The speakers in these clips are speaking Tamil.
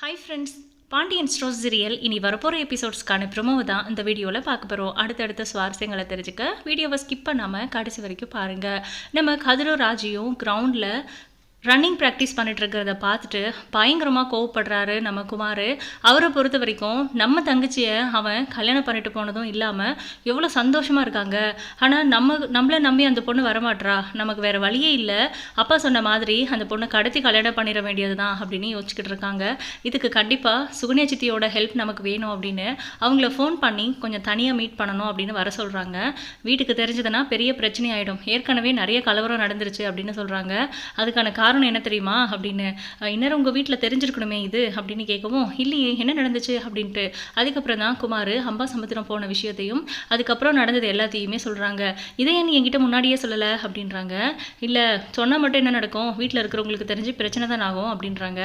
Hi friends Pandian store serial இனி வரப்போகிற எபிசோட்ஸ்க்கான ப்ரொமோவை தான் இந்த வீடியோவில் பார்க்க போகிறோம் அடுத்தடுத்த சுவாரஸ்யங்களை தெரிஞ்சுக்க வீடியோவை ஸ்கிப் பண்ணாமல் கடைசி வரைக்கும் பாருங்கள் நம்ம கதிரோ ராஜியும் கிரவுண்டில் ரன்னிங் ப்ராக்டிஸ் பண்ணிட்டு இருக்கிறத பார்த்துட்டு பயங்கரமாக கோவப்படுறாரு நம்ம குமார். அவரை பொறுத்த வரைக்கும் நம்ம தங்கச்சியை அவன் கல்யாணம் பண்ணிட்டு போனதும் இல்லாமல் எவ்வளோ சந்தோஷமாக இருக்காங்க. ஆனால் நம்ம நம்மளை நம்பி அந்த பொண்ணு வரமாட்றா. நமக்கு வேறு வழியே இல்லை. அப்பா சொன்ன மாதிரி அந்த பொண்ணை கடத்தி கல்யாணம் பண்ணிட வேண்டியது தான் அப்படின்னு யோசிச்சுக்கிட்டு இருக்காங்க. இதுக்கு கண்டிப்பாக சுகன்யா சித்தியோட ஹெல்ப் நமக்கு வேணும் அப்படின்னு அவங்கள ஃபோன் பண்ணி கொஞ்சம் தனியாக மீட் பண்ணணும் அப்படின்னு வர சொல்கிறாங்க வீட்டுக்கு தெரிஞ்சதுன்னா பெரிய பிரச்சனை ஆகிடும் ஏற்கனவே நிறைய கலவரம் நடந்துருச்சு அப்படின்னு சொல்கிறாங்க அதுக்கான காரணம் காரணம் என்ன தெரியுமா? அப்படின்னு இன்னும் உங்கள் வீட்டில் தெரிஞ்சிருக்கணுமே இது அப்படின்னு கேட்கவும் இல்லையே என்ன நடந்துச்சு? அப்படின்ட்டு. அதுக்கப்புறம் தான் குமார் அம்பா சமுத்திரம் போன விஷயத்தையும் அதுக்கப்புறம் நடந்தது எல்லாத்தையுமே சொல்கிறாங்க இதை ஏன் நீ என்கிட்ட முன்னாடியே சொல்லலை? அப்படின்றாங்க. இல்லை சொன்னால் மட்டும் என்ன நடக்கும்? வீட்டில் இருக்கிறவங்களுக்கு தெரிஞ்சு பிரச்சனை தான் ஆகும் அப்படின்றாங்க.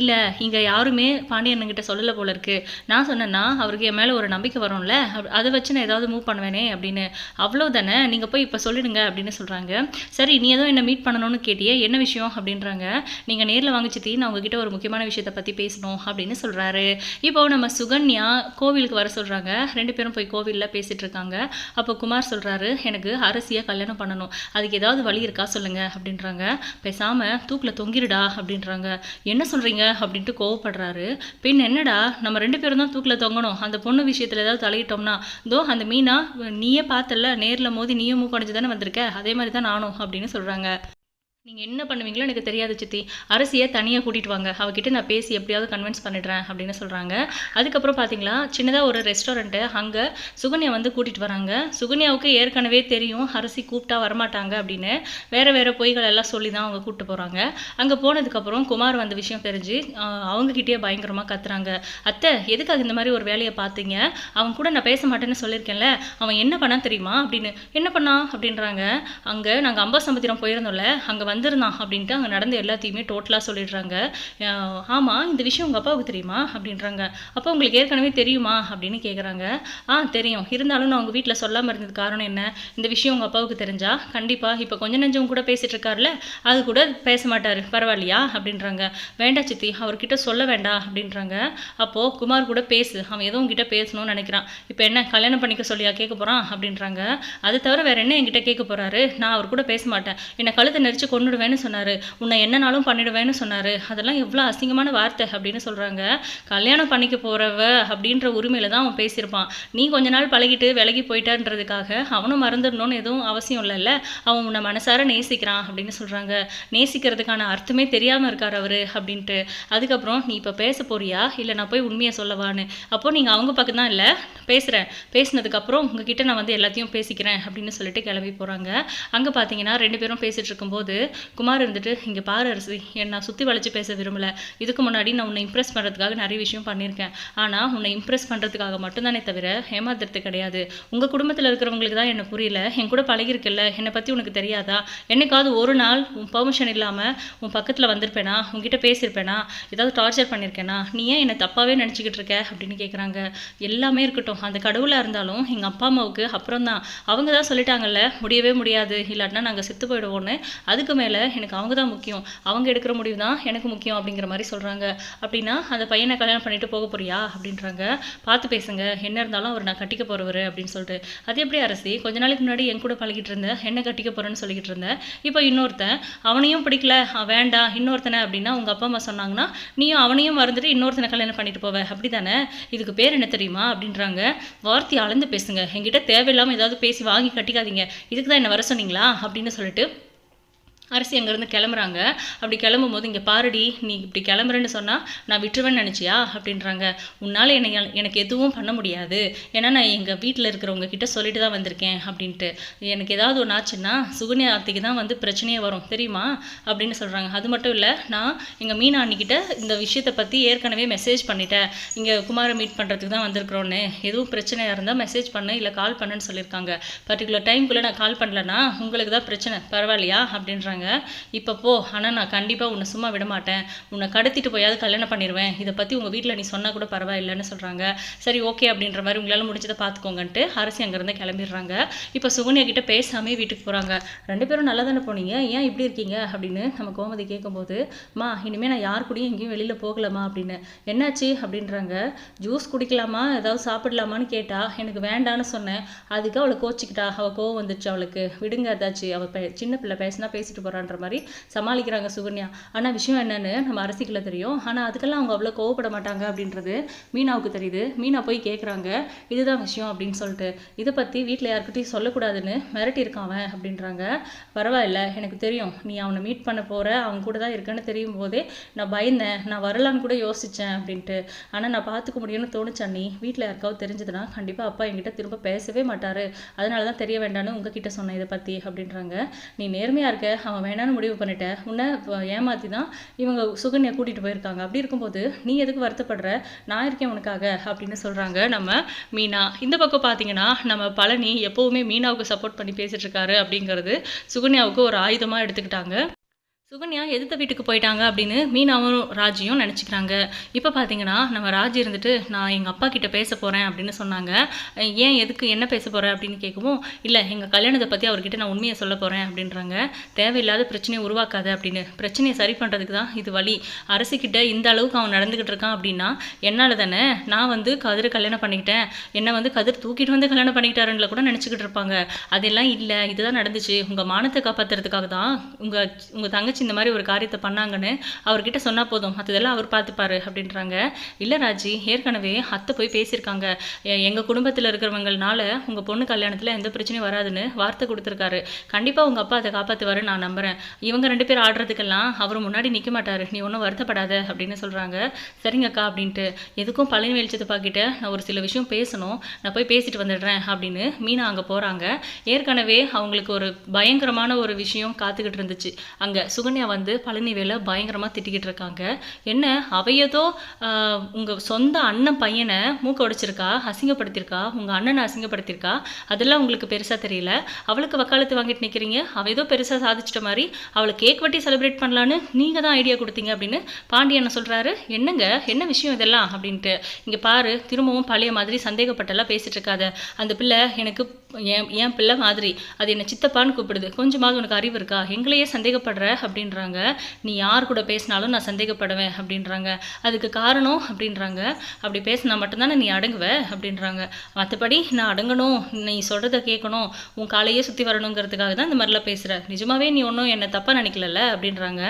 இல்லை இங்கே யாருமே பாண்டியன்கிட்ட சொல்லலை போல இருக்கு. நான் சொன்னேன்னா அவருக்கு என் மேலே ஒரு நம்பிக்கை வரும்ல? அதை வச்சு நான் ஏதாவது மூவ் பண்ணுவேனே? அப்படின்னு. அவ்வளோ தானே நீங்கள் போய் இப்போ சொல்லிடுங்க அப்படின்னு சொல்கிறாங்க சரி நீ ஏதோ என்ன மீட் பண்ணணும்னு கேட்டியே என்ன விஷயம்? அப்படின்னு அப்படின்றாங்க. நீங்கள் நேரில் வாங்க சித்தி நான் உங்ககிட்ட ஒரு முக்கியமான விஷயத்தை பற்றி பேசணும் அப்படின்னு சொல்கிறாரு இப்போ நம்ம சுகன்யா கோவிலுக்கு வர சொல்கிறாங்க ரெண்டு பேரும் போய் கோவிலில் பேசிகிட்டு இருக்காங்க. அப்போ குமார் சொல்கிறாரு எனக்கு அரசியாக கல்யாணம் பண்ணணும். அதுக்கு ஏதாவது வழி இருக்கா சொல்லுங்கள் அப்படின்றாங்க. பேசாமல் தூக்கில் தொங்கிடுடா அப்படின்றாங்க. என்ன சொல்கிறீங்க அப்படின்ட்டு கோவப்படுறாரு. பின் என்னடா நம்ம ரெண்டு பேரும் தான் தூக்கில் தொங்கணும். அந்த பொண்ணு விஷயத்தில் ஏதாவது தலையிட்டோம்னா தோ அந்த மீனா நீயே பார்த்தல நேரில் மோதி நீயும் மூக்கடைஞ்சு தானே வந்திருக்க? அதே மாதிரி தான் நானும் அப்படின்னு சொல்கிறாங்க நீங்கள் என்ன பண்ணுவீங்களோ எனக்கு தெரியாது சித்தி. அரசியை தனியாக கூட்டிகிட்டு வாங்க. அவகிட்ட நான் பேசி எப்படியாவது கன்வின்ஸ் பண்ணிடுறேன் அப்படின்னு சொல்கிறாங்க அதுக்கப்புறம் பார்த்தீங்களா சின்னதாக ஒரு ரெஸ்டாரண்ட்டு அங்கே சுகன்யா வந்து கூட்டிகிட்டு வராங்க. சுகன்யாவுக்கு ஏற்கனவே தெரியும் அரசி கூப்பிட்டா வரமாட்டாங்க அப்படின்னு. வேறு வேறு பொய்கள் எல்லாம் சொல்லி தான் அவங்க கூப்பிட்டு போகிறாங்க அங்கே போனதுக்கப்புறம் குமார் வந்த விஷயம் தெரிஞ்சு ஆஹ், பயங்கரமாக கத்துறாங்க. அத்தை எதுக்காக இந்த மாதிரி ஒரு வேலையை பார்த்தீங்க அவன் கூட நான் பேச மாட்டேன்னு சொல்லியிருக்கேன்ல. அவன் என்ன பண்ணா தெரியுமா? அப்படின்னு. என்ன பண்ணா அப்படின்றாங்க. அங்கே நாங்கள் அம்பா சமுத்திரம் போயிருந்தோம்ல. அங்கே வந்து வந்திருந்தான் அப்படின்ட்டு அங்கே நடந்த எல்லாத்தையுமே டோட்டலாக சொல்லிடுறாங்க. ஆமாம் இந்த விஷயம் உங்கள் அப்பாவுக்கு தெரியுமா? அப்படின்றாங்க. அப்போ உங்களுக்கு ஏற்கனவே தெரியுமா? அப்படின்னு கேட்குறாங்க ஆ தெரியும். இருந்தாலும் நான் உங்கள் வீட்டில் சொல்லாமல் இருந்தது காரணம் என்ன? இந்த விஷயம் உங்கள் அப்பாவுக்கு தெரிஞ்சா? கண்டிப்பாக இப்போ கொஞ்ச நெஞ்சம் கூட பேசிகிட்டு இருக்கார்ல அது கூட பேச மாட்டார். பரவாயில்லையா? அப்படின்றாங்க. வேண்டா சித்தி அவர்கிட்ட சொல்ல வேண்டாம் அப்படின்றாங்க. அப்போது குமார் கூட பேசு. அவன் ஏதோ உங்ககிட்ட பேசணும்னு நினைக்கிறான். இப்போ என்ன கல்யாணம் பண்ணிக்க சொல்லியா? கேட்க போகிறான் அப்படின்றாங்க. அது தவிர வேறு என்ன என்கிட்ட கேட்க போகிறாரு நான் அவர் கூட பேச மாட்டேன். என்னை கழுத்தை நெரிச்சு கொண்டு கொன்னுடுவேன்னு சொன்னார். உன்னை என்னனாலும் பண்ணிடுவேன்னு சொன்னார். அதெல்லாம் எவ்வளோ அசிங்கமான வார்த்தை அப்படின்னு சொல்கிறாங்க கல்யாணம் பண்ணிக்க போகிறவ அப்படின்ற உரிமையில் தான் அவன் பேசியிருப்பான். நீ கொஞ்ச நாள் பழகிட்டு விலகி போயிட்டான்றதுக்காக அவனும் மறந்துடணும்னு எதுவும் அவசியம் இல்லைல்ல. அவன் உன்னை மனசார நேசிக்கிறான் அப்படின்னு சொல்கிறாங்க நேசிக்கிறதுக்கான அர்த்தமே தெரியாமல் இருக்கார் அவர் அப்படின்ட்டு. அதுக்கப்புறம் நீ இப்போ பேச போறியா? இல்லை நான் போய் உண்மையை சொல்லவான்னு. அப்போ நீங்கள் அவங்க பக்கம் தான் இல்லை பேசுகிறேன் பேசினதுக்கப்புறம் உங்ககிட்ட நான் வந்து எல்லாத்தையும் பேசிக்கிறேன் அப்படின்னு சொல்லிட்டு கிளம்பி போகிறாங்க அங்கே பார்த்தீங்கன்னா ரெண்டு பேரும் பேசிகிட்டு இருக்கும்போது குமார் இருந்துட்டு இங்கே பாரு அரசி என்னை நான் சுற்றி வளைச்சு பேச விரும்பல. இதுக்கு முன்னாடி நான் உன்னை இம்ப்ரெஸ் பண்ணுறதுக்காக நிறைய விஷயம் பண்ணியிருக்கேன். ஆனால் உன்னை இம்ப்ரெஸ் பண்ணுறதுக்காக மட்டும்தானே தவிர ஏமாத்துறது கிடையாது. உங்கள் குடும்பத்தில் இருக்கிறவங்களுக்கு தான் என்ன புரியல. என் கூட பழகிருக்குல்ல என்னை பற்றி உனக்கு தெரியாதா? என்னைக்காவது ஒரு நாள் உன் பெர்மிஷன் இல்லாமல் உன் பக்கத்தில் வந்திருப்பேனா? உங்ககிட்ட பேசியிருப்பேனா? ஏதாவது டார்ச்சர் பண்ணியிருக்கேனா? நீ ஏன் என்னை தப்பாகவே நினச்சிக்கிட்டு இருக்க? அப்படின்னு கேட்குறாங்க எல்லாமே இருக்கட்டும். அந்த கடவுளாக இருந்தாலும் எங்கள் அப்பா அம்மாவுக்கு அப்புறம் தான் அவங்க தான் சொல்லிட்டாங்கல்ல முடியவே முடியாது. இல்லாட்டினா நாங்கள் செத்து போயிடுவோன்னு அதுக்கு மேலே எனக்கு அவங்க தான் முக்கியம். அவங்க எடுக்கிற முடிவு தான் எனக்கு முக்கியம் அப்படிங்கிற மாதிரி சொல்கிறாங்க அப்படின்னா அந்த பையனை கல்யாணம் பண்ணிட்டு போக போறியா? அப்படின்றாங்க. பார்த்து பேசுங்க. என்ன இருந்தாலும் அவர் நான் கட்டிக்க போகிறவர் அப்படின்னு சொல்லிட்டு. அது எப்படி அரசி? கொஞ்ச நாளைக்கு முன்னாடி என் கூட பழகிட்டு இருந்தேன் என்ன கட்டிக்க போகிறேன்னு சொல்லிக்கிட்டு இருந்தேன் இப்போ இன்னொருத்தன் அவனையும் பிடிக்கல. வேண்டாம் இன்னொருத்தனை அப்படின்னா உங்கள் அப்பா அம்மா சொன்னாங்கன்னா நீயும் அவனையும் மறந்துட்டு இன்னொருத்தனை கல்யாணம் பண்ணிட்டு போவ. அப்படி தானே இதுக்கு பேர் என்ன தெரியுமா? அப்படின்றாங்க. வார்த்தையை அளந்து பேசுங்க. என்கிட்ட தேவையில்லாமல் ஏதாவது பேசி வாங்கி கட்டிக்காதீங்க. இதுக்கு தான் என்ன வர சொன்னீங்களா? அப்படின்னு சொல்லிட்டு அரசி அங்கேருந்து கிளம்புறாங்க. அப்படி கிளம்பும் போது இங்கே பாருடி நீ இப்படி கிளம்புறேன்னு சொன்னால் நான் விட்டுருவேன்னு நினச்சியா? அப்படின்றாங்க. உன்னால் என்னை எனக்கு எதுவும் பண்ண முடியாது. ஏன்னா நான் எங்கள் வீட்டில் இருக்கிறவங்க கிட்ட சொல்லிட்டு தான் வந்திருக்கேன் அப்படின்ட்டு. எனக்கு ஏதாவது ஒன்று ஆச்சுன்னா சுகன்யா ஆர்த்திக்கு தான் வந்து பிரச்சனையே வரும். தெரியுமா? அப்படின்னு சொல்கிறாங்க அது மட்டும் இல்லை நான் எங்கள் மீனா அண்ணிக்கிட்ட இந்த விஷயத்தை பற்றி ஏற்கனவே மெசேஜ் பண்ணிட்டேன். இங்கே குமாரை மீட் பண்ணுறதுக்கு தான் வந்திருக்கிறோன்னு. எதுவும் பிரச்சனையாக இருந்தால் மெசேஜ் பண்ணு இல்லை கால் பண்ணுன்னு சொல்லியிருக்காங்க. பர்டிகுலர் டைம்குள்ளே நான் கால் பண்ணலன்னா உங்களுக்கு தான் பிரச்சனை. பரவாயில்லையா? அப்படின்றாங்க. சொன்னாங்க இப்போ போ ஆனால் நான் கண்டிப்பாக உன்னை சும்மா விட மாட்டேன். உன்னை கடத்திட்டு போயாவது கல்யாணம் பண்ணிடுவேன் இதை பற்றி உங்கள் வீட்டில் நீ சொன்னால் கூட பரவாயில்லைன்னு சொல்கிறாங்க சரி ஓகே அப்படின்ற மாதிரி உங்களால் முடிஞ்சதை பார்த்துக்கோங்கன்ட்டு அரசி அங்கேருந்து கிளம்பிடுறாங்க. இப்போ சுகன்யா கிட்ட பேசாமே வீட்டுக்கு போகிறாங்க ரெண்டு பேரும் நல்லா தானே போனீங்க? ஏன் இப்படி இருக்கீங்க? அப்படின்னு நம்ம கோமதி கேட்கும்போது மா இனிமேல் நான் யார் கூடயும் எங்கேயும் வெளியில் போகலாமா அப்படின்னு. என்னாச்சு? அப்படின்றாங்க. ஜூஸ் குடிக்கலாமா? ஏதாவது சாப்பிடலாமான்னு கேட்டா எனக்கு வேண்டான்னு சொன்னேன். அதுக்கு அவளை கோச்சிக்கிட்டா. அவள் கோவம் வந்துச்சு அவளுக்கு. விடுங்க ஏதாச்சும் அவள் சின்ன பிள்ளை பேசினா பேசிட்டு போகிறான்ற மாதிரி சமாளிக்கிறாங்க சுகன்யா. ஆனால் விஷயம் என்னென்னு நம்ம அரசிக்கல தெரியும். ஆனால் அதுக்கெல்லாம் அவங்க அவ்வளோ கோவப்பட மாட்டாங்க அப்படின்றது மீனாவுக்கு தெரியுது. மீனா போய் கேட்குறாங்க இதுதான் விஷயம் அப்படின்னு சொல்லிட்டு. இதை பற்றி வீட்டில் யாருக்கிட்டையும் சொல்லக்கூடாதுன்னு மிரட்டி இருக்கான் அவன் அப்படின்றாங்க. பரவாயில்ல எனக்கு தெரியும். நீ அவனை மீட் பண்ண போகிற அவன் கூட தான் இருக்கேன்னு தெரியும் போதே நான் பயந்தேன். நான் வரலான்னு கூட யோசித்தேன் அப்படின்ட்டு. ஆனால் நான் பார்த்துக்க முடியும்னு தோணுச்சு அண்ணி. வீட்டில் யாருக்காவது தெரிஞ்சதுன்னா கண்டிப்பாக அப்பா என்கிட்ட திரும்ப பேசவே மாட்டார். அதனால தான் தெரிய வேண்டாம்னு உங்ககிட்ட சொன்னேன் இதை பற்றி அப்படின்றாங்க. நீ நேர்மையாக இருக்க. அவன் வேணான்னு முடிவு பண்ணிட்டேன். உன்னை ஏமாற்றி ஏமாத்தி தான் இவங்க சுகன்யா கூட்டிகிட்டு போயிருக்காங்க. அப்படி இருக்கும்போது நீ எதுக்கு வருத்தப்படுற? நான் இருக்கேன் உனக்காக அப்படின்னு சொல்கிறாங்க நம்ம மீனா. இந்த பக்கம் பார்த்தீங்கன்னா நம்ம பழனி எப்போவுமே மீனாவுக்கு சப்போர்ட் பண்ணி பேசிகிட்ருக்காரு இருக்காரு அப்படிங்கிறது சுகன்யாவுக்கு ஒரு ஆயுதமாக எடுத்துக்கிட்டாங்க. சுகன்யா எதிர்த்த வீட்டுக்கு போயிட்டாங்க அப்படின்னு மீனாவும் ராஜியும் நினச்சிக்கிறாங்க. இப்போ பார்த்தீங்கன்னா நம்ம ராஜி இருந்துட்டு நான் எங்கள் அப்பா கிட்ட பேச போகிறேன் அப்படின்னு சொன்னாங்க. ஏன் எதுக்கு என்ன பேச போகிற அப்படின்னு கேட்கவும் இல்லை எங்கள் கல்யாணத்தை பற்றி அவர்கிட்ட நான் உண்மையை சொல்ல போகிறேன் அப்படின்றாங்க. தேவையில்லாத பிரச்சனையை உருவாக்காத அப்படின்னு. பிரச்சனையை சரி பண்ணுறதுக்கு தான் இது வழி. அரசுக்கிட்ட இந்த அளவுக்கு அவன் நடந்துக்கிட்டு இருக்கான் அப்படின்னா என்னால் தானே? நான் வந்து கதிர் கல்யாணம் பண்ணிக்கிட்டேன். என்னை வந்து கதிர் தூக்கிட்டு வந்து கல்யாணம் பண்ணிக்கிட்டாருன்னு கூட நினச்சிக்கிட்டு இருப்பாங்க. அதெல்லாம் இல்லை. இதுதான் நடந்துச்சு. உங்கள் மானத்தை காப்பாற்றுறதுக்காக தான் உங்கள் உங்கள் தங்கச்சி இந்த மாதிரி ஒரு காரியத்தை பண்ணாங்கன்னு அவர்கிட்ட சொன்னால் போதும். மற்றதெல்லாம் அவர் பார்த்துப்பாரு அப்படின்றாங்க. இல்லை ராஜி ஏற்கனவே அத்தை போய் பேசியிருக்காங்க. எங்கள் குடும்பத்தில் இருக்கிறவங்கனால உங்கள் பொண்ணு கல்யாணத்தில் எந்த பிரச்சனையும் வராதுன்னு வார்த்தை கொடுத்துருக்காரு. கண்டிப்பாக உங்கள் அப்பா அதை காப்பாற்றுவாரு நான் நம்புகிறேன் இவங்க ரெண்டு பேர் ஆடுறதுக்கெல்லாம் அவர் முன்னாடி நிற்க மாட்டார். நீ ஒன்றும் வருத்தப்படாத அப்படின்னு சொல்கிறாங்க சரிங்கக்கா அப்படின்ட்டு. எதுக்கும் பழனி வெளிச்சத்தை கிட்ட நான் ஒரு சில விஷயம் பேசணும். நான் போய் பேசிட்டு வந்துடுறேன் அப்படின்னு மீனா அங்கே போகிறாங்க ஏற்கனவே அவங்களுக்கு ஒரு பயங்கரமான ஒரு விஷயம் காத்துக்கிட்டு இருந்துச்சு. அங்கே சுகன்யா வந்து பழனி வேலை பயங்கரமாக திட்டிக்கிட்டு இருக்காங்க. என்ன அவ ஏதோ உங்கள் சொந்த அண்ணன் பையனை மூக்க உடைச்சிருக்கா அசிங்கப்படுத்தியிருக்கா உங்கள் அண்ணனை அசிங்கப்படுத்தியிருக்கா? அதெல்லாம் உங்களுக்கு பெருசாக தெரியல. அவளுக்கு வக்காலத்து வாங்கிட்டு நிற்கிறீங்க அவள் ஏதோ பெருசாக சாதிச்சிட்ட மாதிரி அவளை கேக் வெட்டி செலிப்ரேட் பண்ணலான்னு நீங்கள் தான் ஐடியா கொடுத்தீங்க அப்படின்னு பாண்டியன் சொல்கிறாரு என்னங்க என்ன விஷயம் இதெல்லாம்? அப்படின்ட்டு. இங்கே பாரு திரும்பவும் பழைய மாதிரி சந்தேகப்பட்டெல்லாம் பேசிகிட்டு இருக்காத. அந்த பிள்ளை எனக்கு என் என் பிள்ளை மாதிரி. அது என்னை சித்தப்பான்னு கூப்பிடுது. கொஞ்சமாவது உனக்கு அறிவு இருக்கா? எங்களையே சந்தேகப்படுற அப்படின்றாங்க. நீ யார் கூட பேசினாலும் நான் சந்தேகப்படுவேன் அப்படின்றாங்க. அதுக்கு காரணம் அப்படின்றாங்க. அப்படி பேசினா மட்டும்தானே நீ அடங்குவ அப்படின்றாங்க. மற்றபடி நான் அடங்கணும். நீ சொல்கிறத கேட்கணும். உன் காலையே சுற்றி வரணுங்கிறதுக்காக தான் இந்த மாதிரிலாம் பேசுகிற நிஜமாவே நீ ஒன்றும் என்னை தப்பாக நினைக்கலல்ல அப்படின்றாங்க.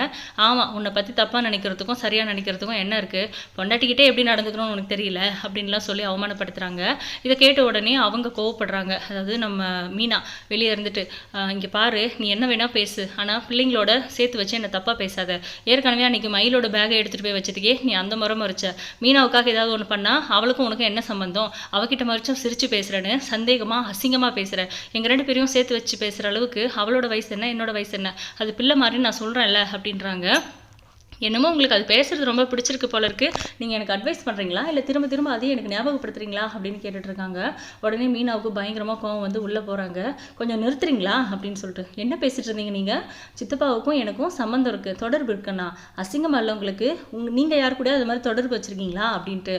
ஆமாம் உன்னை பற்றி தப்பாக நினைக்கிறதுக்கும் சரியாக நினைக்கிறதுக்கும் என்ன இருக்குது பொண்டாட்டிக்கிட்டே எப்படி நடந்துக்கணும்னு உனக்கு தெரியல? அப்படின்லாம் சொல்லி அவமானப்படுத்துகிறாங்க இதை கேட்ட உடனே அவங்க கோவப்படுறாங்க. அதாவது நம்ம மீனா வெளியே இருந்துட்டு இங்கே பாரு நீ என்ன வேணால் பேசு. ஆனால் பிள்ளைங்களோட சேர்த்து வச்சு என்னை தப்பாக பேசாத. ஏற்கனவே அன்றைக்கி மயிலோட பேகை எடுத்துகிட்டு போய் வச்சதுக்கே நீ அந்த முறை மறைச்ச. மீனாவுக்காக ஏதாவது ஒன்று பண்ணால் அவளுக்கும் உனக்கும் என்ன சம்பந்தம்? அவகிட்ட மறிச்சும் சிரித்து பேசுகிறேன்னு சந்தேகமாக அசிங்கமாக பேசுகிற எங்கள் ரெண்டு பேரையும் சேர்த்து வச்சு பேசுகிற அளவுக்கு அவளோட வயசு என்ன என்னோட வயசு என்ன? அது பிள்ளை மாதிரி நான் சொல்கிறேன்ல அப்படின்றாங்க. என்னமோ உங்களுக்கு அது பேசுறது ரொம்ப பிடிச்சிருக்கு போல இருக்கு. நீங்கள் எனக்கு அட்வைஸ் பண்ணுறீங்களா இல்லை திரும்ப திரும்ப அதையும் எனக்கு ஞாபகப்படுத்துறீங்களா? அப்படின்னு கேட்டுட்டு இருக்காங்க உடனே மீனாவுக்கு பயங்கரமாக கோவம் வந்து உள்ளே போகிறாங்க கொஞ்சம் நிறுத்துறீங்களா? அப்படின்னு சொல்லிட்டு. என்ன பேசிட்டு இருந்தீங்க நீங்கள் சித்தப்பாவுக்கும் எனக்கும் சம்மந்தம் இருக்குது தொடர்பு இருக்குண்ணா. அசிங்கமாக இல்லை உங்களுக்கு. உங்க நீங்கள் யார் கூட அது மாதிரி தொடர்பு வச்சுருக்கீங்களா? அப்படின்ட்டு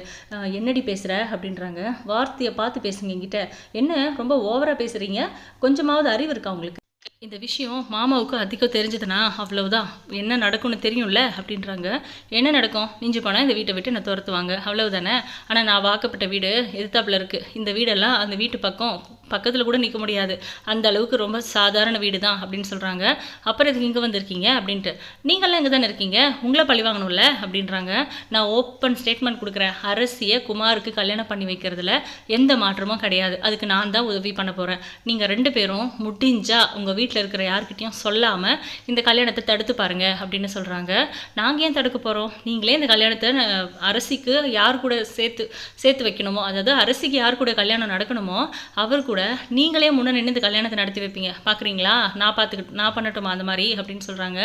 என்னடி பேசுகிற அப்படின்றாங்க. வார்த்தையை பார்த்து பேசுங்க என்கிட்ட. என்ன? ரொம்ப ஓவராக பேசுகிறீங்க கொஞ்சமாவது அறிவு இருக்கா உங்களுக்கு? இந்த விஷயம் மாமாவுக்கு அதிகம் தெரிஞ்சதுன்னா அவ்வளவுதான். என்ன நடக்கும்னு தெரியும்ல அப்படின்றாங்க. என்ன நடக்கும்? மிஞ்சி போனால் இந்த வீட்டை விட்டு நான் துரத்துவாங்க. அவ்வளவுதானே? ஆனால் நான் வாக்கப்பட்ட வீடு எதிர்த்தாப்புல இருக்குது இந்த வீடெல்லாம் அந்த வீட்டு பக்கம் பக்கத்தில் கூட நிற்க முடியாது. அந்த அளவுக்கு ரொம்ப சாதாரண வீடு தான் அப்படின்னு சொல்கிறாங்க அப்புறம் இதுக்கு இங்கே வந்திருக்கீங்க அப்படின்ட்டு. நீங்களாம் இங்கே தானே இருக்கீங்க? உங்களை பழி வாங்கணும்ல அப்படின்றாங்க. நான் ஓப்பன் ஸ்டேட்மெண்ட் கொடுக்குறேன். அரசியை குமாருக்கு கல்யாணம் பண்ணி வைக்கிறதுல எந்த மாற்றமும் கிடையாது. அதுக்கு நான் தான் உதவி பண்ண போகிறேன் நீங்கள் ரெண்டு பேரும் முடிஞ்சா உங்கள் வீட்டில் இருக்கிற யார்கிட்டையும் சொல்லாமல் இந்த கல்யாணத்தை தடுத்து பாருங்க அப்படின்னு சொல்கிறாங்க நாங்கள் ஏன் தடுக்க போகிறோம் நீங்களே இந்த கல்யாணத்தை அரசிக்கு யார் கூட சேர்த்து சேர்த்து வைக்கணுமோ அதாவது அரசிக்கு யார் கூட கல்யாணம் நடக்கணுமோ அவர் கூட கூட நீங்களே முன்ன நின்று இந்த கல்யாணத்தை நடத்தி வைப்பீங்க. பார்க்குறீங்களா நான் பார்த்துக்கிட்டு நான் பண்ணட்டுமா அந்த மாதிரி அப்படின்னு சொல்கிறாங்க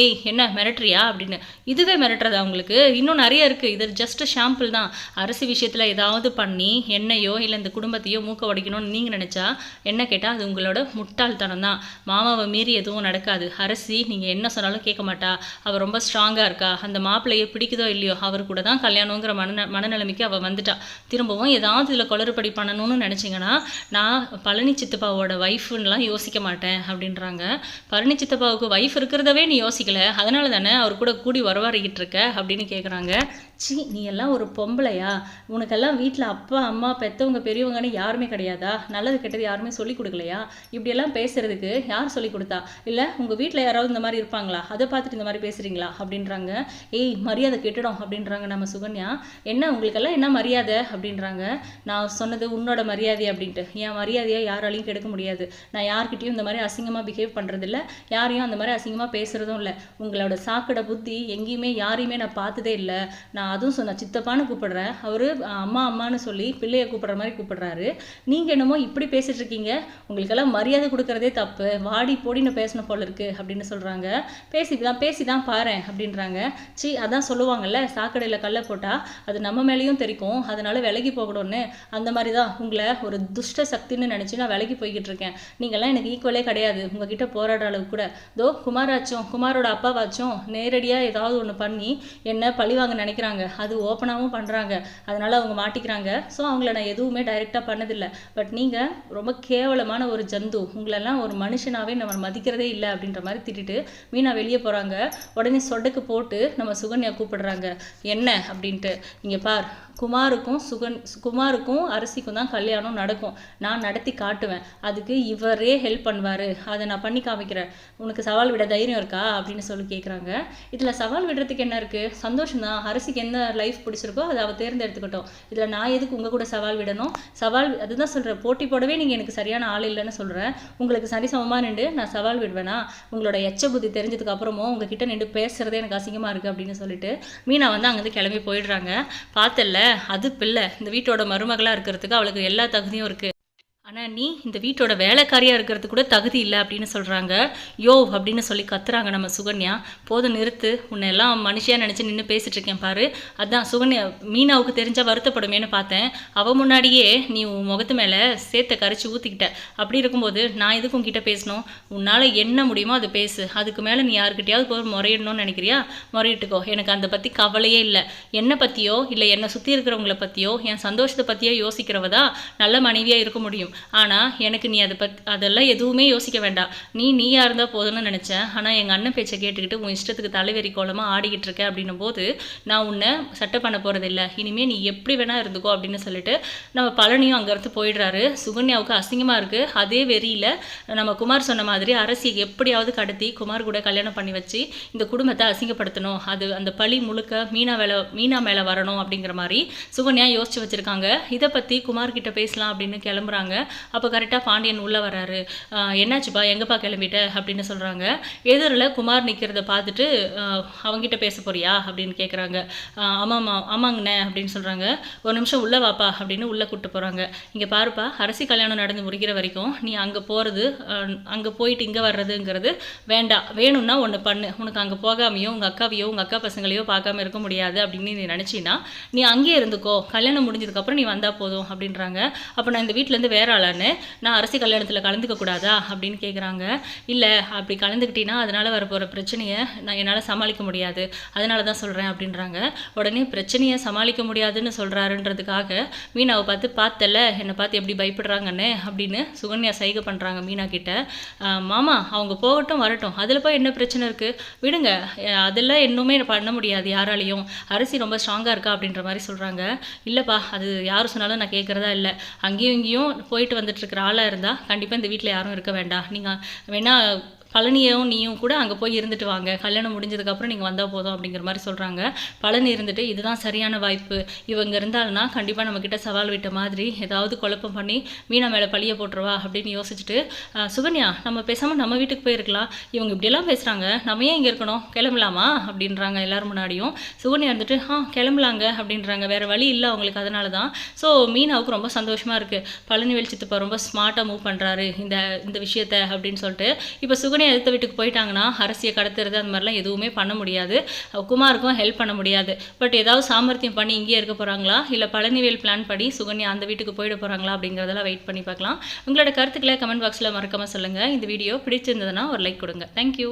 ஏய் என்ன மிரட்டுறியா? அப்படின்னு. இதுவே மிரட்டுறதா உங்களுக்கு? இன்னும் நிறைய இருக்குது இது ஜஸ்ட் ஷாம்பிள் தான். அரசு விஷயத்தில் ஏதாவது பண்ணி என்னையோ இல்லை இந்த குடும்பத்தையோ மூக்க உடைக்கணும்னு நீங்கள் நினச்சா என்ன கேட்டால் அது உங்களோட முட்டாள்தனம் தான். மாமாவை மீறி எதுவும் நடக்காது. அரசி நீங்கள் என்ன சொன்னாலும் கேட்க மாட்டா. அவள் ரொம்ப ஸ்ட்ராங்காக இருக்கா? அந்த மாப்பிள்ளையை பிடிக்குதோ இல்லையோ? அவர் கூட தான் கல்யாணங்கிற மன மனநிலைமைக்கு அவள் வந்துட்டா. திரும்பவும் ஏதாவது இதில் குளறுபடி பண்ணணும்னு நினச்சிங்கன்னா நான் பழனி சித்தப்பாவோட ஒய்ஃபுன்னெலாம் யோசிக்க மாட்டேன் அப்படின்றாங்க. பழனி சித்தப்பாவுக்கு ஒய்ஃப் இருக்கிறதவே நீ யோசிக்கல. அதனால தானே அவர் கூட கூடி வரவாறிக்கிட்டு இருக்க அப்படின்னு கேட்குறாங்க சி நீ எல்லாம் ஒரு பொம்பளையா? உனக்கெல்லாம் வீட்டில் அப்பா அம்மா பெற்றவங்க பெரியவங்கன்னு யாருமே கிடையாதா? நல்லது கெட்டது யாருமே சொல்லிக் கொடுக்கலையா? இப்படியெல்லாம் பேசுறதுக்கு யார் சொல்லி கொடுத்தா? இல்லை உங்கள் வீட்டில் யாராவது இந்த மாதிரி இருப்பாங்களா? அதை பார்த்துட்டு இந்த மாதிரி பேசுகிறீங்களா அப்படின்றாங்க. ஏய் மரியாதை கெட்டுடும் அப்படின்றாங்க நம்ம சுகன்யா. என்ன உங்களுக்கெல்லாம் என்ன மரியாதை? அப்படின்றாங்க. நான் சொன்னது உன்னோட மரியாதை அப்படின்ட்டு. என் மரியாதையாக யாராலையும் கெடுக்க முடியாது. நான் யார்கிட்டையும் இந்த மாதிரி அசிங்கமாக பிஹேவ் பண்ணுறதில்ல யாரையும் அந்த மாதிரி அசிங்கமாக பேசுகிறதும் இல்லை. உங்களோட சாக்கடை புத்தி எங்கேயுமே யாரையுமே நான் பார்த்ததே இல்லை. நான் அதுவும் சொன்னேன் சித்தப்பான்னு கூப்பிடுறேன். அவர் அம்மா அம்மான்னு சொல்லி பிள்ளையை கூப்பிடுற மாதிரி கூப்பிடுறாரு. நீங்கள் என்னமோ இப்படி பேசிட்டு இருக்கீங்க. உங்களுக்கெல்லாம் மரியாதை கொடுக்கறதே தப்பு. வாடி போடின்னு பேசணும் போல இருக்கு அப்படின்னு சொல்கிறாங்க பேசி தான் பேசி தான் பாரேன் அப்படின்றாங்க. சி அதான் சொல்லுவாங்கல்ல சாக்கடையில் கல்லை போட்டால் அது நம்ம மேலேயும் தெரிக்கும் அதனால விலகி போகணும்னு. அந்த மாதிரி தான் உங்களை ஒரு துஷ்ட சக்தி சக்தின்னு நினச்சி நான் விலைக்கு போய்கிட்டு இருக்கேன் நீங்கள்லாம் எனக்கு ஈக்குவலே கிடையாது. உங்ககிட்ட போராடுற அளவுக்கு கூட. தோ குமாராச்சும் குமாரோட அப்பாவாச்சும் நேரடியாக ஏதாவது ஒன்று பண்ணி என்ன பழி வாங்க நினைக்கிறாங்க. அது ஓப்பனாகவும் பண்ணுறாங்க அதனால் அவங்க மாட்டிக்கிறாங்க. ஸோ அவங்கள நான் எதுவுமே டைரெக்டாக பண்ணதில்லை. பட் நீங்கள் ரொம்ப கேவலமான ஒரு ஜந்து. உங்களெல்லாம் ஒரு மனுஷனாகவே நம்ம மதிக்கிறதே இல்லை அப்படின்ற மாதிரி திட்டிட்டு மீனா வெளியே போகிறாங்க உடனே சொடக்கு போட்டு நம்ம சுகன்யா கூப்பிடுறாங்க. என்ன? அப்படின்ட்டு. இங்கே பார் குமாருக்கும் சுகன் குமாருக்கும் அரசிக்கும் தான் கல்யாணம் நடக்கும். நான் நடத்தி காட்டுவேன். அதுக்கு இவரே ஹெல்ப் பண்ணுவார். அதை நான் பண்ணி காமிக்கிறேன். உனக்கு சவால் விட தைரியம் இருக்கா? அப்படின்னு சொல்லி கேட்குறாங்க இதில் சவால் விடுறதுக்கு என்ன இருக்குது சந்தோஷம் தான். அரசிக்கு என்ன லைஃப் பிடிச்சிருக்கோ அதை அவள் தேர்ந்தெடுத்துக்கிட்டோம். இதில் நான் எதுக்கு உங்கள் கூட சவால் விடணும்? சவால் அதுதான் சொல்கிறேன் போட்டி போடவே நீங்கள் எனக்கு சரியான ஆள் இல்லைன்னு சொல்கிறேன் உங்களுக்கு சரிசமமாக நின்று நான் சவால் விடுவேனா? உங்களோட எச்ச புத்தி தெரிஞ்சதுக்கு அப்புறமும் உங்ககிட்ட நின்று பேசுகிறதே எனக்கு அசிங்கமாக இருக்குது அப்படின்னு சொல்லிட்டு மீனா வந்து அங்கேருந்து கிளம்பி போயிடுறாங்க. பார்த்தல அது பிள்ளை. இந்த வீட்டோட மருமகளாக இருக்கிறதுக்கு அவளுக்கு எல்லா தகுதியும் இருக்குது ஆனால் நீ இந்த வீட்டோட வேலைக்காரியாக இருக்கிறதுக்கு கூட தகுதி இல்லை அப்படின்னு சொல்கிறாங்க யோ அப்படின்னு சொல்லி கத்துறாங்க நம்ம சுகன்யா. போதும் நிறுத்து. உன்னை எல்லாம் மனுஷியாக நினச்சி நின்று பேசிகிட்டு இருக்கேன் பாரு. அதான் சுகன்யா மீனாவுக்கு தெரிஞ்சால் வருத்தப்படுமேன்னு பார்த்தேன். அவள் முன்னாடியே நீ உன் முகத்து மேலே சேர்த்த கரைச்சி ஊற்றிக்கிட்ட அப்படி இருக்கும்போது நான் எதுக்கு உங்ககிட்ட பேசணும்? உன்னால் என்ன முடியுமோ அது பேசு. அதுக்கு மேலே நீ யாருக்கிட்டையாவது போய் முறையிடணும்னு நினைக்கிறியா? முறையிட்டுக்கோ. எனக்கு அந்த பற்றி கவலையே இல்லை. என்னை பற்றியோ இல்லை என்னை சுற்றி இருக்கிறவங்கள பற்றியோ என் சந்தோஷத்தை பற்றியோ யோசிக்கிறவதா நல்ல மனைவியாக இருக்க முடியும். ஆனால் எனக்கு நீ அதை பத் அதெல்லாம் எதுவுமே யோசிக்க வேண்டாம். நீ நீயா இருந்தால் போதும்னு நினச்சேன். ஆனால் எங்கள் அண்ணன் பேச்சை கேட்டுக்கிட்டு உன் இஷ்டத்துக்கு தலைவெறி கோலமாக ஆடிக்கிட்டு இருக்க அப்படின்னும் போது நான் உன்னை சட்டை பண்ண போகிறதில்ல இனிமேல் நீ எப்படி வேணால் இருந்துக்கோ அப்படின்னு சொல்லிட்டு நம்ம பழனியும் அங்கேருந்து போயிடுறாரு. சுகன்யாவுக்கு அசிங்கமாக இருக்குது அதே வெறியில் நம்ம குமார் சொன்ன மாதிரி அரசியை எப்படியாவது கடத்தி குமார் கூட கல்யாணம் பண்ணி வச்சு இந்த குடும்பத்தை அசிங்கப்படுத்தணும். அது அந்த பழி முழுக்க மீனா மேலே மீனா மேலே வரணும் அப்படிங்கிற மாதிரி சுகன்யா யோசிச்சு வச்சுருக்காங்க. இதை பற்றி குமார்கிட்ட பேசலாம் அப்படின்னு கிளம்புறாங்க. அப்போ கரெக்டாக பாண்டியன் உள்ளே வராரு என்னாச்சுப்பா? எங்கப்பா கிளம்பிட்ட? அப்படின்னு சொல்கிறாங்க எதிரில் குமார் நிற்கிறத பார்த்துட்டு அவங்ககிட்ட பேச போறியா? அப்படின்னு கேட்குறாங்க ஆமாம்மா ஆமாங்கண்ணே அப்படின்னு சொல்கிறாங்க ஒரு நிமிஷம் உள்ளே வாப்பா அப்படின்னு உள்ளே கூப்பிட்டு போகிறாங்க இங்கே பாருப்பா அரசி கல்யாணம் நடந்து முடிக்கிற வரைக்கும் நீ அங்கே போகிறது அங்கே போயிட்டு இங்கே வர்றதுங்கிறது வேண்டாம். வேணும்னா ஒன்று பண்ணு. உனக்கு அங்கே போகாமையோ உங்கள் அக்காவையோ உங்கள் அக்கா பசங்களையோ பார்க்காம இருக்க முடியாது அப்படின்னு நீ நினச்சின்னா நீ அங்கேயே இருந்துக்கோ. கல்யாணம் முடிஞ்சதுக்கப்புறம் நீ வந்தால் போதும் அப்படின்றாங்க. அப்போ நான் இந்த வீட்டிலேருந்து வேற ஆளான்னு நான் அரசு கல்யாணத்தில் கலந்துக்க கூடாதா? அப்படின்னு கேட்குறாங்க இல்லை அப்படி கலந்துக்கிட்டீங்கன்னா அதனால் வரப்போகிற பிரச்சனையை நான் என்னால் சமாளிக்க முடியாது. அதனால தான் சொல்கிறேன் அப்படின்றாங்க. உடனே பிரச்சனையை சமாளிக்க முடியாதுன்னு சொல்கிறாருன்றதுக்காக மீனாவை பார்த்து பார்த்தல என்னை பார்த்து எப்படி பயப்படுறாங்கன்னு? அப்படின்னு சுகன்யா சைகை பண்ணுறாங்க மீனா கிட்ட. மாமா அவங்க போகட்டும் வரட்டும். அதில் போய் என்ன பிரச்சனை இருக்குது விடுங்க. அதெல்லாம் இன்னுமே பண்ண முடியாது யாராலையும். அரிசி ரொம்ப ஸ்ட்ராங்காக இருக்கா? அப்படின்ற மாதிரி சொல்கிறாங்க இல்லைப்பா அது யார் சொன்னாலும் நான் கேட்குறதா இல்லை. அங்கேயும் இங்கேயும் போய் போயிட்டு வந்துட்டு இருக்கிற ஆளாக இருந்தால் கண்டிப்பாக இந்த வீட்டில் யாரும் இருக்க வேண்டாம். நீங்கள் வேணா பழனியும் நீயும் கூட அங்கே போய் இருந்துட்டு வாங்க. கல்யாணம் முடிஞ்சதுக்கப்புறம் நீங்கள் வந்தால் போதும் அப்படிங்கிற மாதிரி சொல்கிறாங்க பழனி இருந்துட்டு இதுதான் சரியான வாய்ப்பு. இவங்க இருந்தாலும்னா கண்டிப்பாக நம்மக்கிட்ட சவால் விட்ட மாதிரி ஏதாவது குழப்பம் பண்ணி மீனா மேலே பழிய போட்டுருவா அப்படின்னு யோசிச்சுட்டு சுகன்யா நம்ம பேசாமல் நம்ம வீட்டுக்கு போயிருக்கலாம். இவங்க இப்படியெல்லாம் பேசுகிறாங்க நம்ம ஏன் இங்கே இருக்கணும்? கிளம்பலாமா? அப்படின்றாங்க எல்லோரும் முன்னாடியும். சுகன்யா இருந்துட்டு ஆ கிளம்பலாங்க அப்படின்றாங்க. வேறு வழி இல்லை அவங்களுக்கு அதனால தான் ஸோ மீனாவுக்கு ரொம்ப சந்தோஷமாக இருக்குது பழனிவேல் சித்தப்பா ரொம்ப ஸ்மார்ட்டாக மூவ் பண்ணுறாரு இந்த இந்த விஷயத்த அப்படின்னு சொல்லிட்டு. இப்போ சுகன்யா எடுத்த வீட்டுக்கு போயிட்டாங்கன்னா அரசியை கடத்துறது அந்த மாதிரிலாம் எதுவுமே பண்ண முடியாது. குமாருக்கும் ஹெல்ப் பண்ண முடியாது. பட் ஏதாவது சாமர்த்தியம் பண்ணி இங்கேயே இருக்க போகிறாங்களா இல்லை பழனிவேல் பிளான் படி சுகன்யா அந்த வீட்டுக்கு போயிட போகிறாங்களா அப்படிங்கிறதெல்லாம் வெயிட் பண்ணி பார்க்கலாம். உங்களோட கருத்துக்களை கமெண்ட் பாக்ஸில் மறக்காமல் சொல்லுங்கள் இந்த வீடியோ பிடிச்சிருந்ததுன்னா ஒரு லைக் கொடுங்க. தேங்க்யூ